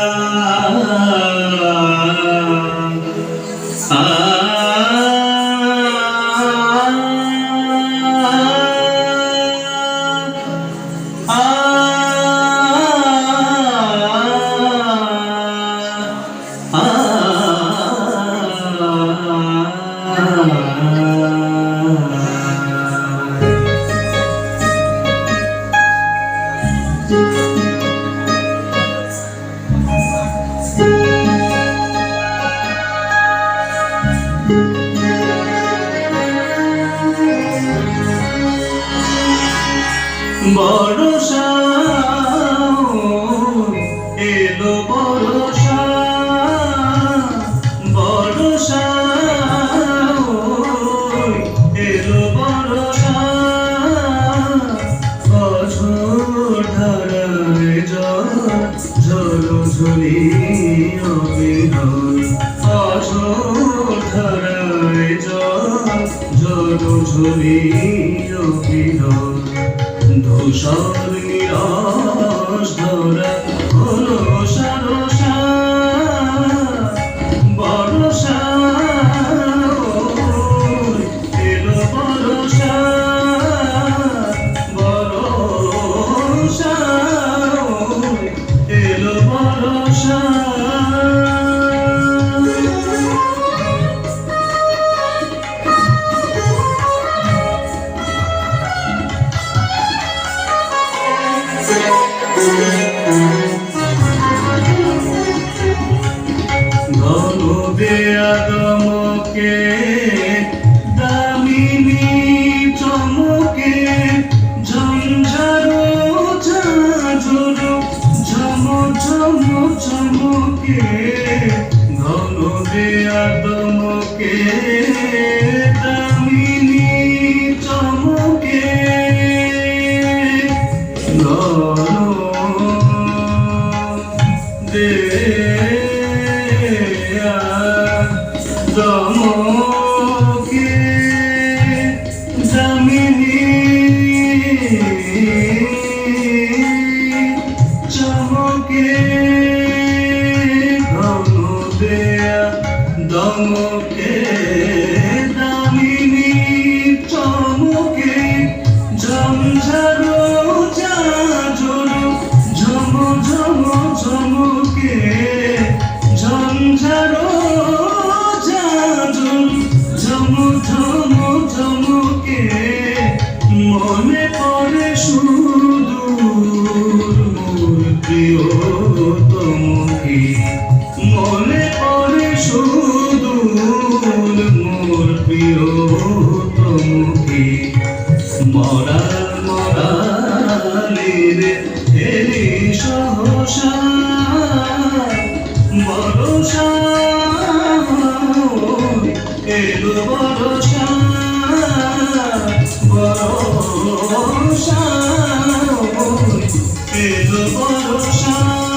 Ah, ah, ah, ah. বরসা এলো বরসা বরসা এলো বরসা অঝোর ধারায় জল, ঝলি অবিনয় অঝোর ধারায় জল অবিনয় तुषार निराश दौरा চমকে ঘন বেয়াদমকে দামিনী চমকে। দেয়া দমকে জমিনি দমকে দামিনী চমকে ঝমঝারো মরালের এলি সহসা বরসা এলো বরসা বরসা এলো বরসা